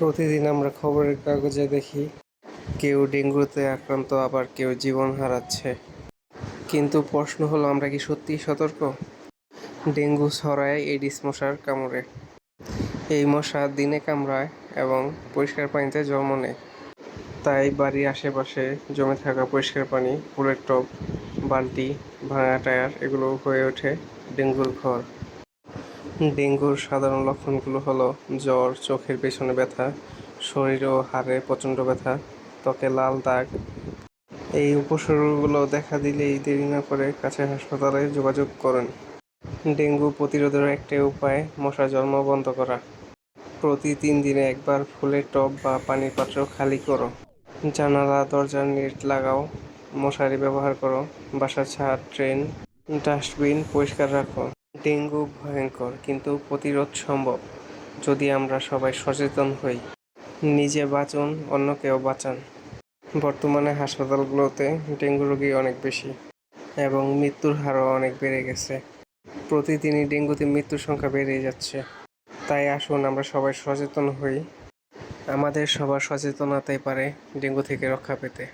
প্রতিদিন আমরা খবরের কাগজে দেখি, কেউ ডেঙ্গুতে আক্রান্ত, আবার কেউ জীবন হারাচ্ছে। কিন্তু প্রশ্ন হলো, আমরা কি সত্যিই সতর্ক? ডেঙ্গু ছড়ায় এডিস মশার কামড়ে। এই মশা দিনে কামড়ায় এবং পরিষ্কার পানিতে জন্ম নেয়। তাই বাড়ির আশেপাশে জমে থাকা পরিষ্কার পানি ফুলের টব, বালতি, ভাঙা টায়ার, এগুলো হয়ে ওঠে ডেঙ্গুর ঘর। ডেঙ্গুর সাধারণ লক্ষণগুলো হলো জ্বর, চোখের পেছনে ব্যথা, শরীর ও হাড়ে প্রচণ্ড ব্যথা, ত্বকে লাল দাগ। এই উপসর্গগুলো দেখা দিলেই দেরি না করে কাছে হাসপাতালে যোগাযোগ করেন। ডেঙ্গু প্রতিরোধের একটাই উপায়, মশা জন্ম বন্ধ করা। প্রতি তিন দিনে একবার ফুলের টব বা পানির পাত্র খালি করো। জানালা, দরজার নেট লাগাও। মশারি ব্যবহার করো। বাসার ছাদ ট্রেন ডাস্টবিন পরিষ্কার রাখো। ডেঙ্গু ভয়ঙ্কর, কিন্তু প্রতিরোধ সম্ভব যদি আমরা সবাই সচেতন হই। নিজে বাঁচুন, অন্যকেও বাঁচান। বর্তমানে হাসপাতালগুলোতে ডেঙ্গু রোগী অনেক বেশি এবং মৃত্যুর হারও অনেক বেড়ে গেছে। প্রতিদিনই ডেঙ্গুতে মৃত্যুর সংখ্যা বেড়ে যাচ্ছে। তাই আসুন আমরা সবাই সচেতন হই। আমাদের সবার সচেতনতাই পারে ডেঙ্গু থেকে রক্ষা পেতে।